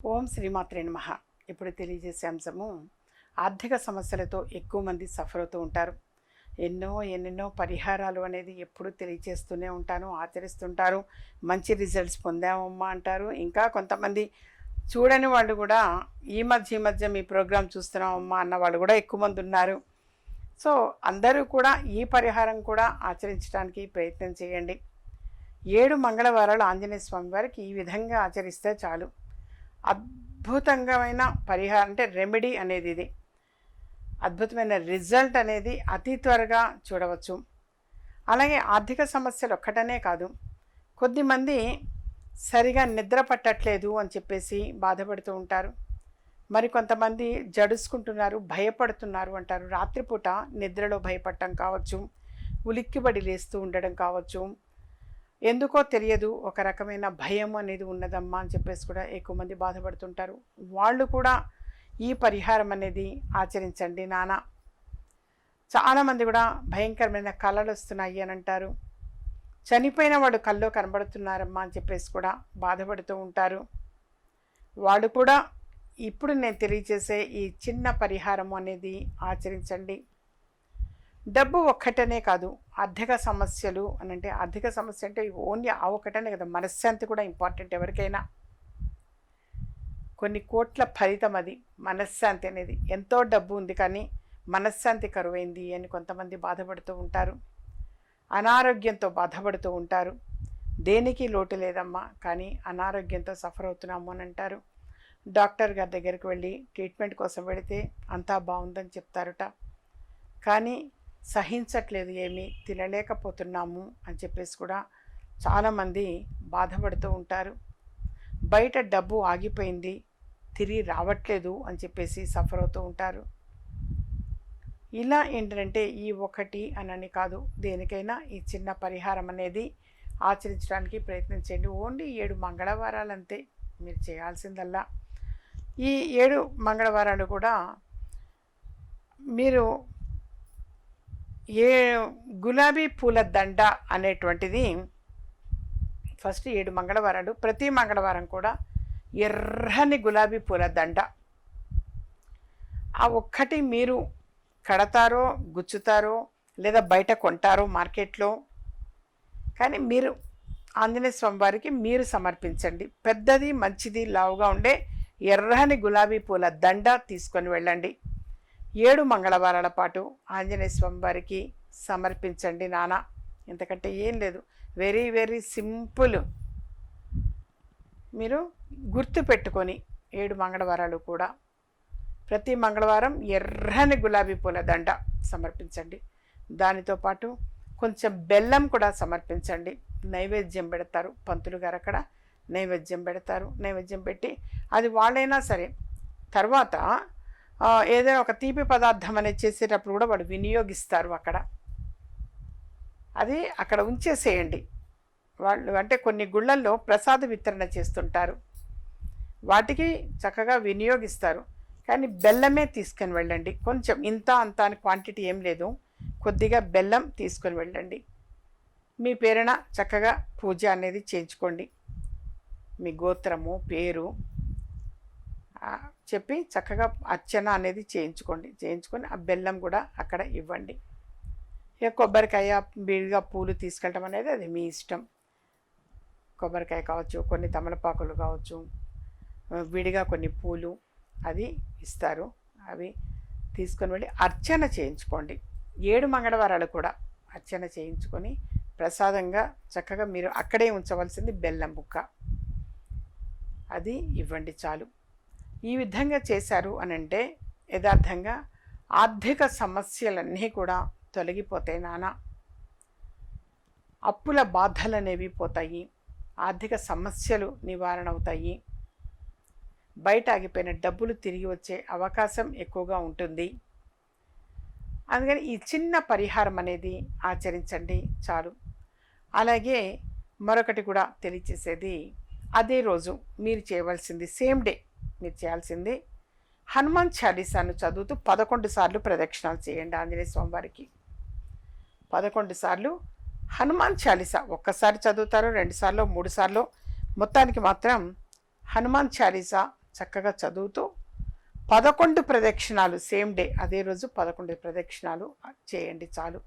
ఓం శ్రీమాత్రే నమ. ఇప్పుడు తెలియజేసే అంశము ఆర్థిక సమస్యలతో ఎక్కువ మంది సఫర్ అవుతూ ఉంటారు. ఎన్నో ఎన్నెన్నో పరిహారాలు అనేది ఎప్పుడు తెలియజేస్తూనే ఉంటాను ఆచరిస్తుంటారు. మంచి రిజల్ట్స్ పొందామమ్మా అంటారు. ఇంకా కొంతమంది చూడని వాళ్ళు కూడా ఈ మధ్య ఈ మధ్య మీ ప్రోగ్రాం చూస్తున్నామమ్మా అన్న వాళ్ళు కూడా ఎక్కువ మంది ఉన్నారు. సో అందరూ కూడా ఈ పరిహారం కూడా ఆచరించడానికి ప్రయత్నం చేయండి. ఏడు మంగళవారాలు ఆంజనేయ స్వామి వారికి ఈ విధంగా ఆచరిస్తే చాలు. అద్భుతంగామైన పరిహారం అంటే రెమెడీ అనేది ఇది. అద్భుతమైన రిజల్ట్ అనేది అతి త్వరగా చూడవచ్చు. అలాగే ఆర్థిక సమస్యలు ఒక్కటనే కాదు కొద్దిమంది సరిగా నిద్ర పట్టట్లేదు అని చెప్పేసి బాధపడుతూ ఉంటారు. మరి కొంతమంది జడుసుకుంటున్నారు భయపడుతున్నారు అంటారు. రాత్రిపూట నిద్రలో భయపడటం కావచ్చు ఉలిక్కిబడి లేస్తూ ఉండడం కావచ్చు ఎందుకో తెలియదు ఒక రకమైన భయం అనేది ఉన్నదమ్మా అని చెప్పేసి కూడా ఎక్కువ మంది బాధపడుతుంటారు. వాళ్ళు కూడా ఈ పరిహారం అనేది ఆచరించండి నాన్న చాలామంది కూడా భయంకరమైన కళలు వస్తున్నాయి అని అంటారు. చనిపోయిన వాడు కల్లో కనబడుతున్నారమ్మా అని చెప్పేసి కూడా బాధపడుతూ ఉంటారు. వాళ్ళు కూడా ఇప్పుడు నేను తెలియజేసే ఈ చిన్న పరిహారం అనేది ఆచరించండి. డబ్బు ఒక్కటనే కాదు ఆర్థిక సమస్యలు అని అంటే ఆర్థిక సమస్య అంటే ఓన్లీ ఆ ఒకటనే కదా. మనశ్శాంతి కూడా ఇంపార్టెంట్ ఎవరికైనా. కొన్ని కోట్ల ఫలితం అది మనశ్శాంతి అనేది. ఎంతో డబ్బు ఉంది కానీ మనశ్శాంతి కరువైంది అని కొంతమంది బాధపడుతూ ఉంటారు. అనారోగ్యంతో బాధపడుతూ ఉంటారు. దేనికి లోటు లేదమ్మా కానీ అనారోగ్యంతో సఫర్ అవుతున్నాము అని అంటారు. డాక్టర్ గారి దగ్గరికి వెళ్ళి ట్రీట్మెంట్ కోసం వెళితే అంతా బాగుందని చెప్తారుట. కానీ సహించట్లేదు ఏమి తినలేకపోతున్నాము అని చెప్పేసి కూడా చాలామంది బాధపడుతూ ఉంటారు. బయట డబ్బు ఆగిపోయింది తిరిగి రావట్లేదు అని చెప్పేసి సఫర్ అవుతూ ఉంటారు. ఇలా ఏంటంటే ఈ ఒకటి అనని కాదు దేనికైనా ఈ చిన్న పరిహారం అనేది ఆచరించడానికి ప్రయత్నం చేయండి. ఓన్లీ ఏడు మంగళవారాలు అంతే మీరు చేయాల్సిందల్లా. ఈ ఏడు మంగళవారాలు కూడా మీరు ఏ గులాబీ పూల దండ అనేటువంటిది ఫస్ట్ ఏడు మంగళవారాలు. ప్రతి మంగళవారం కూడా ఎర్రని గులాబీ పూల దండ. ఆ ఒక్కటి మీరు కడతారో గుచ్చుతారో లేదా బయట కొంటారో మార్కెట్లో కానీ మీరు ఆంజనేయ స్వామి వారికి మీరు సమర్పించండి. పెద్దది మంచిది లావుగా ఉండే ఎర్రని గులాబీ పూల దండ తీసుకొని వెళ్ళండి. ఏడు మంగళవారాల పాటు ఆంజనేయ స్వామి వారికి సమర్పించండి నాన్న. ఇంతకంటే ఏం లేదు. Very very simple. మీరు గుర్తు పెట్టుకొని ఏడు మంగళవారాలు కూడా ప్రతి మంగళవారం ఎర్రని గులాబీ పూల దండ సమర్పించండి. దానితో పాటు కొంచెం బెల్లం కూడా సమర్పించండి. నైవేద్యం పెడతారు పంతులు గారు అక్కడ. నైవేద్యం పెడతారు. నైవేద్యం పెట్టి అది వాళ్ళైనా సరే తర్వాత ఏదైనా ఒక తీపి పదార్థం అనేది చేసేటప్పుడు కూడా వాడు వినియోగిస్తారు అక్కడ. అది అక్కడ ఉంచేసేయండి. వాళ్ళు అంటే కొన్ని గుళ్ళల్లో ప్రసాద వితరణ చేస్తుంటారు. వాటికి చక్కగా వినియోగిస్తారు. కానీ బెల్లమే తీసుకొని వెళ్ళండి. కొంచెం ఇంత అంత అని క్వాంటిటీ ఏం లేదు. కొద్దిగా బెల్లం తీసుకొని వెళ్ళండి. మీ పేరున చక్కగా పూజ అనేది చేయించుకోండి. మీ గోత్రము పేరు చెప్పి చక్కగా అర్చన అనేది చేయించుకోండి. చేయించుకొని ఆ బెల్లం కూడా అక్కడ ఇవ్వండి. ఇక కొబ్బరికాయ విడిగా పూలు తీసుకెళ్ళటం అనేది అది మీ ఇష్టం. కొబ్బరికాయ కావచ్చు కొన్ని తమలపాకులు కావచ్చు విడిగా కొన్ని పూలు అది ఇస్తారు. అవి తీసుకొని వెళ్ళి అర్చన చేయించుకోండి. ఏడు మంగళవారాలు కూడా అర్చన చేయించుకొని ప్రసాదంగా చక్కగా మీరు అక్కడే ఉంచవలసింది బెల్లం బుక్క అది ఇవ్వండి చాలు. ఈ విధంగా చేశారు అని అంటే యథార్థంగా ఆర్థిక సమస్యలన్నీ కూడా తొలగిపోతాయి నాన్న అప్పుల బాధలు అనేవి పోతాయి ఆర్థిక సమస్యలు నివారణ అవుతాయి బయట ఆగిపోయిన డబ్బులు తిరిగి వచ్చే అవకాశం ఎక్కువగా ఉంటుంది. అందుకని ఈ చిన్న పరిహారం అనేది ఆచరించండి చాలు. అలాగే మరొకటి కూడా తెలియచేసేది అదే రోజు మీరు చేయవలసింది సేమ్ డే. మీరు చేయాల్సింది. హనుమాన్ చాలీసాను చదువుతూ పదకొండు సార్లు ప్రదక్షిణాలు చేయండి ఆంజనేయ స్వామివారికి. పదకొండు సార్లు హనుమాన్ చాలీసా ఒక్కసారి చదువుతారు రెండుసార్లు మూడుసార్లు మొత్తానికి మాత్రం హనుమాన్ చాలీసా చక్కగా చదువుతూ పదకొండు ప్రదక్షిణాలు సేమ్ డే అదే రోజు పదకొండు ప్రదక్షిణాలు చేయండి చాలు.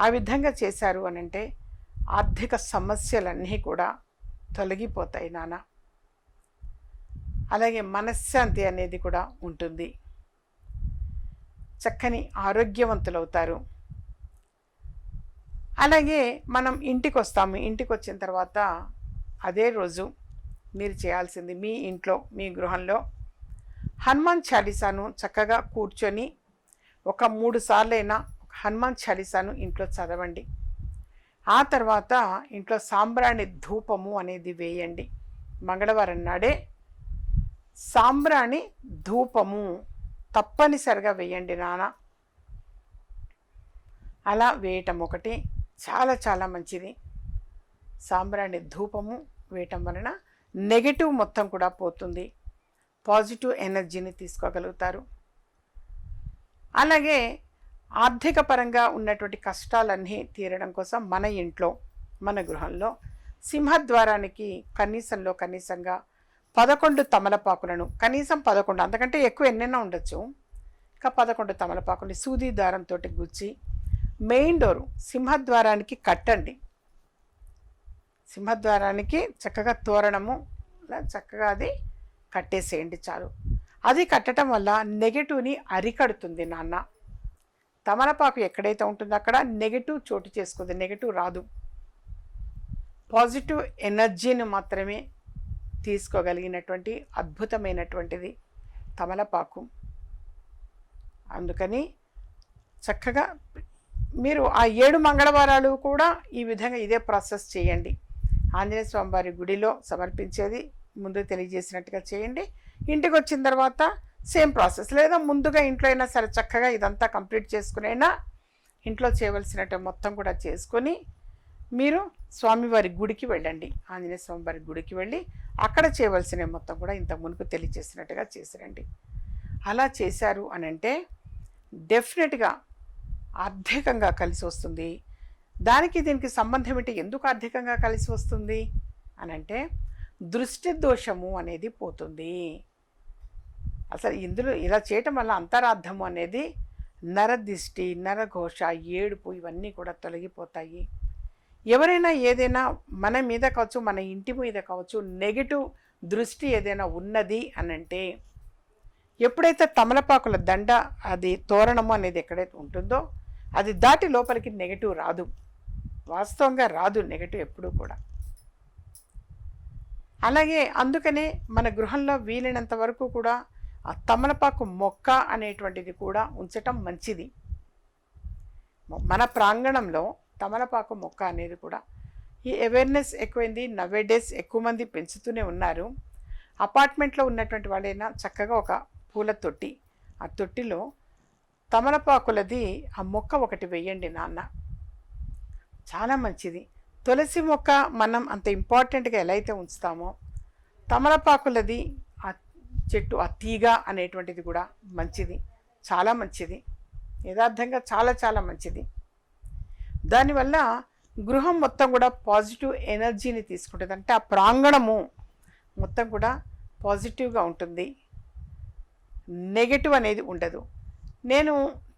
ఆ విధంగా చేశారు అని అంటే ఆర్థిక సమస్యలన్నీ కూడా తొలగిపోతాయి నాన్న అలాగే మనశ్శాంతి అనేది కూడా ఉంటుంది. చక్కని ఆరోగ్యవంతులవుతారు. అలాగే మనం ఇంటికి వస్తాము ఇంటికి వచ్చిన తర్వాత అదే రోజు మీరు చేయాల్సింది మీ ఇంట్లో మీ గృహంలో హనుమాన్ చాలీసాను చక్కగా కూర్చొని ఒక మూడు సార్లైనా హనుమాన్ చాలీసాను ఇంట్లో చదవండి. ఆ తర్వాత ఇంట్లో సాంబ్రాణి ధూపము అనేది వేయండి. మంగళవారం నాడే సాంబ్రాణి ధూపము. తప్పనిసరిగా వేయండి నాన్న. అలా వేయటం ఒకటి చాలా చాలా మంచిది. సాంబ్రాణి ధూపము వేయటం వలన నెగటివ్ మొత్తం కూడా పోతుంది. పాజిటివ్ ఎనర్జీని తీసుకోగలుగుతారు. అలాగే ఆర్థిక పరంగా ఉన్నటువంటి కష్టాలన్నీ తీరడం కోసం మన ఇంట్లో మన గృహంలో సింహద్వారానికి కనీసంలో కనీసంగా పదకొండు తమలపాకులను కనీసం పదకొండు అంతకంటే ఎక్కువ ఎన్నైనా ఉండొచ్చు. ఇంకా పదకొండు తమలపాకుని సూది దారంతో గుచ్చి మెయిన్ డోరు సింహద్వారానికి కట్టండి. సింహద్వారానికి చక్కగా తోరణము చక్కగా అది కట్టేసేయండి చాలు. అది కట్టడం వల్ల నెగటివ్ని అరికడుతుంది నాన్న. తమలపాకు ఎక్కడైతే ఉంటుందో అక్కడ నెగటివ్ చోటు చేసుకుంది నెగటివ్ రాదు. పాజిటివ్ ఎనర్జీని మాత్రమే తీసుకోగలిగినటువంటి అద్భుతమైనటువంటిది తమలపాకు. అందుకని చక్కగా మీరు ఆ ఏడు మంగళవారాలు కూడా ఈ విధంగా ఇదే ప్రాసెస్ చేయండి. ఆంజనేయ స్వామివారి గుడిలో సమర్పించేది ముందు తెలియజేసినట్టుగా చేయండి. ఇంటికి వచ్చిన తర్వాత సేమ్ ప్రాసెస్. లేదా ముందుగా ఇంట్లో అయినా సరే చక్కగా ఇదంతా కంప్లీట్ చేసుకునైనా ఇంట్లో చేయవలసినట్టు మొత్తం కూడా చేసుకొని మీరు స్వామివారి గుడికి వెళ్ళండి ఆంజనేయ స్వామివారి గుడికి వెళ్ళి అక్కడ చేయవలసిన మొత్తం కూడా ఇంత మునుపు తెలియజేసినట్టుగా చేసిరండి. అలా చేశారు అని అంటే డెఫినెట్గా ఆర్థికంగా కలిసి వస్తుంది. దానికి దీనికి సంబంధం ఏంటి? ఎందుకు ఆర్థికంగా కలిసి వస్తుంది? అని అంటే దృష్టి దోషము అనేది పోతుంది. అసలు ఇందులో ఇలా చేయటం వల్ల అంతరార్థము అనేది నరదిష్టి నరఘోష ఏడుపు ఇవన్నీ కూడా తొలగిపోతాయి. ఎవరైనా ఏదైనా మన మీద కావచ్చు మన ఇంటి మీద కావచ్చు నెగిటివ్ దృష్టి ఏదైనా ఉన్నది అని అంటే ఎప్పుడైతే తమలపాకుల దండ అది తోరణము అనేది ఎక్కడైతే ఉంటుందో అది దాటి లోపలికి నెగటివ్ రాదు. వాస్తవంగా రాదు నెగటివ్ ఎప్పుడూ కూడా. అలాగే అందుకనే మన గృహంలో వీలైనంత వరకు కూడా ఆ తమలపాకు మొక్క అనేటువంటిది కూడా ఉంచటం మంచిది. మన ప్రాంగణంలో తమలపాకు మొక్క అనేది కూడా ఈ అవేర్నెస్ ఎక్కువైంది. నవే డేస్ ఎక్కువ మంది పెంచుతూనే ఉన్నారు. అపార్ట్మెంట్లో ఉన్నటువంటి వాళ్ళైనా చక్కగా ఒక పూల తొట్టి ఆ తొట్టిలో తమలపాకులది ఆ మొక్క ఒకటి వెయ్యండి నాన్న. చాలా మంచిది. తులసి మొక్క మనం అంత ఇంపార్టెంట్గా ఎలా అయితే ఉంచుతామో తమలపాకులది ఆ చెట్టు ఆ తీగ అనేటువంటిది కూడా మంచిది. చాలా మంచిది. యథార్థంగా చాలా చాలా మంచిది. దానివల్ల గృహం మొత్తం కూడా పాజిటివ్ ఎనర్జీని తీసుకుంటుంది. అంటే ఆ ప్రాంగణము మొత్తం కూడా పాజిటివ్గా ఉంటుంది. నెగటివ్ అనేది ఉండదు. నేను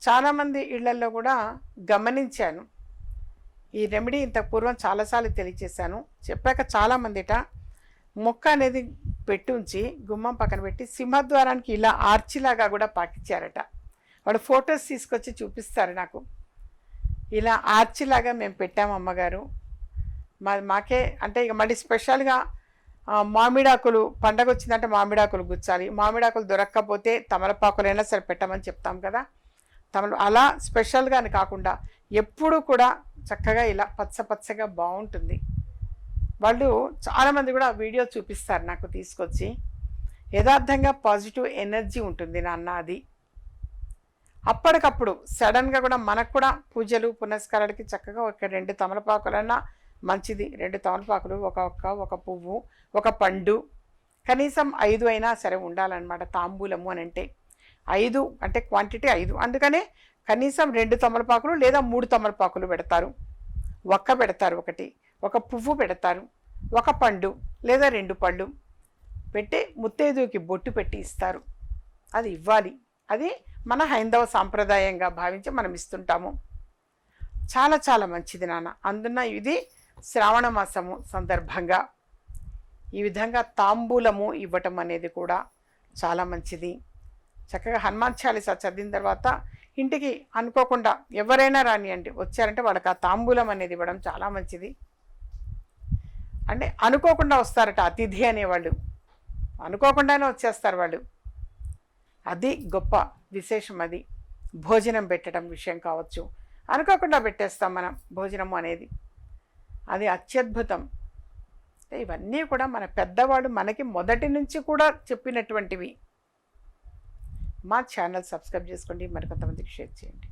చాలామంది ఇళ్ళలో కూడా గమనించాను. ఈ రెమెడీ ఇంత పూర్వం చాలాసార్లు తెలియచేశాను చెప్పాక చాలామందిట మొక్క అనేది పెట్టి ఉంచి గుమ్మం పక్కన పెట్టి సింహద్వారానికి ఇలా ఆర్చిలాగా కూడా పాకిచ్చారట. వాడు ఫొటోస్ తీసుకొచ్చి చూపిస్తారు నాకు. ఇలా ఆర్చిలాగా మేము పెట్టాము అమ్మగారు. మా మాకే అంటే ఇక మళ్ళీ స్పెషల్గా మామిడాకులు పండగ వచ్చిందంటే మామిడాకులు గుచ్చాలి. మామిడాకులు దొరక్కపోతే తమలపాకులైనా సరే పెట్టమని చెప్తాం కదా. తమలు అలా స్పెషల్గా అని కాకుండా ఎప్పుడూ కూడా చక్కగా ఇలా పచ్చ పచ్చగా బాగుంటుంది వాళ్ళు చాలామంది కూడా వీడియో చూపిస్తారు నాకు తీసుకొచ్చి. యథార్థంగా పాజిటివ్ ఎనర్జీ ఉంటుంది నాన్న అది. అప్పటికప్పుడు సడన్గా కూడా మనకు కూడా పూజలు పునస్కారాలకి చక్కగా ఒక రెండు తమలపాకులన్నా మంచిది. రెండు తమలపాకులు ఒక ఒక్క ఒక పువ్వు ఒక పండు కనీసం ఐదు అయినా సరే ఉండాలన్నమాట తాంబూలము అని అంటే. ఐదు అంటే క్వాంటిటీ ఐదు. అందుకనే కనీసం రెండు తమలపాకులు లేదా మూడు తమలపాకులు పెడతారు. ఒక్క పెడతారు ఒకటి. ఒక పువ్వు పెడతారు. ఒక పండు లేదా రెండు పళ్ళు పెట్టి ముత్తైదువుకి బొట్టు పెట్టి ఇస్తారు. అది ఇవ్వాలి. అది మన హైందవ సాంప్రదాయంగా భావించి మనం ఇస్తుంటాము. చాలా చాలా మంచిది నాన్న. అందున ఇది శ్రావణ మాసము సందర్భంగా ఈ విధంగా తాంబూలము ఇవ్వటం అనేది కూడా చాలా మంచిది. చక్కగా హనుమాన్ చాలీసా చదివిన తర్వాత ఇంటికి అనుకోకుండా ఎవరైనా రానియండి వచ్చారంటే వాళ్ళకి ఆ తాంబూలం అనేది ఇవ్వడం చాలా మంచిది. అంటే అనుకోకుండా వస్తారట అతిథి అనేవాళ్ళు. అనుకోకుండానే వచ్చేస్తారు వాళ్ళు. అది గొప్ప విశేషం అది. భోజనం పెట్టడం విషయం కావచ్చు. అనుకోకుండా పెట్టేస్తాం మనం భోజనము అనేది. అది అత్యద్భుతం. ఇవన్నీ కూడా మన పెద్దవాడు మనకి మొదటి నుంచి కూడా చెప్పినటువంటివి. మా ఛానల్ సబ్స్క్రైబ్ చేసుకోండి. మరికొంతమందికి షేర్ చేయండి.